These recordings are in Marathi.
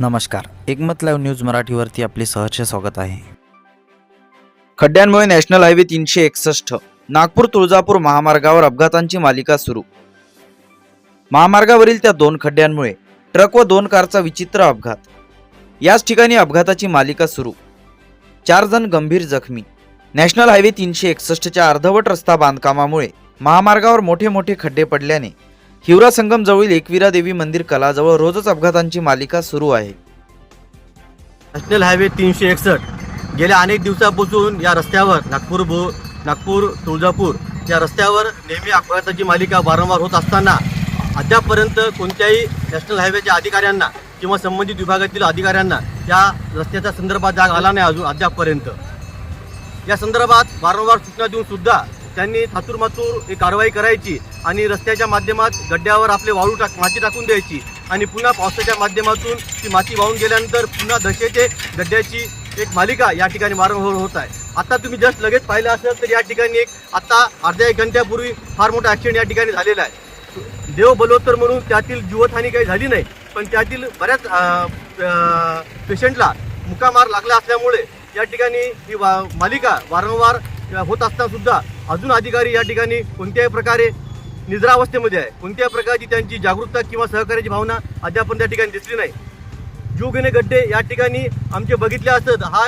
नमस्कार. एकमत लाईव्ह न्यूज मराठीवरती आपले सहर्ष स्वागत आहे. खड्ड्यांमुळे नॅशनल हायवे तीनशे एकसष्ट नागपूर तुळजापूर महामार्गावर अपघातांची मालिका सुरू. महामार्गावरील त्या दोन खड्ड्यांमुळे ट्रक व दोन कारचा विचित्र अपघात. याच ठिकाणी अपघाताची मालिका सुरू. चार जण गंभीर जखमी. नॅशनल हायवे तीनशे एकसष्टच्या अर्धवट रस्ता बांधकामामुळे महामार्गावर मोठे मोठे खड्डे पडल्याने हिवरा संगम जवळील एकविरा देवी मंदिर कलाजवळ रोजच अपघातांची मालिका सुरू आहे. नॅशनल हायवे तीनशे एकसष्ट. गेल्या अनेक दिवसापासून या रस्त्यावर नागपूर भो नागपूर तुळजापूर या रस्त्यावर नेहमी अपघाताची मालिका वारंवार होत असताना अद्यापपर्यंत कोणत्याही नॅशनल हायवेच्या अधिकाऱ्यांना किंवा संबंधित विभागातील अधिकाऱ्यांना या रस्त्याच्या संदर्भात जाग आला नाही अजून अद्यापपर्यंत. या संदर्भात वारंवार सूचना देऊन सुद्धा त्यांनी थातूर ही एक कारवाई करायची आणि रस्त्याच्या माध्यमात गड्ड्यावर आपले वाळू टाक माती टाकून द्यायची. आणि पुन्हा पावसाच्या माध्यमातून ती माती वाहून गेल्यानंतर पुन्हा दशेचे गड्ड्याची एक मालिका या ठिकाणी वारंवार होत आहे. आता तुम्ही जस्ट लगेच पाहिलं असेल तर या ठिकाणी एक आता अर्ध्या एक घंट्यापूर्वी फार मोठा ॲक्सिडेंट या ठिकाणी झालेला आहे. देव बलोत्तर म्हणून त्यातील जीवतहानी काही झाली नाही पण त्यातील बऱ्याच पेशंटला मुकामार लागला असल्यामुळे या ठिकाणी ही वा मालिका वारंवार होत असतानासुद्धा अजून अधिकारी या ठिकाणी कोणत्याही प्रकारे निद्रावस्थेमध्ये आहे. कोणत्या प्रकारची त्यांची जागरूकता किंवा सहकार्याची भावना अद्याप त्या ठिकाणी दिसली नाही. जीवघेणे गड्डे या ठिकाणी आमचे बघितले असत. हा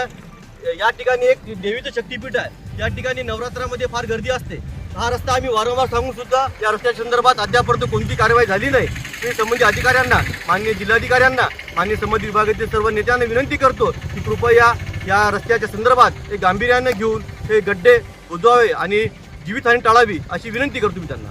या ठिकाणी एक देवीचं शक्तीपीठ आहे. या ठिकाणी नवरात्रामध्ये फार गर्दी असते. हा रस्ता आम्ही वारंवार सांगून सुद्धा या रस्त्याच्या संदर्भात अद्यापर्यंत कोणती कारवाई झाली नाही. मी संबंधित अधिकाऱ्यांना मान्य जिल्हाधिकाऱ्यांना मान्य संबंधित विभागातील सर्व नेत्यांना विनंती करतो की कृपया या रस्त्याच्या संदर्भात एक गांभीर्यानं घेऊन हे गड्डे बुजवावे आणि जीवितहानी टाळावी अशी विनंती करतो मी त्यांना.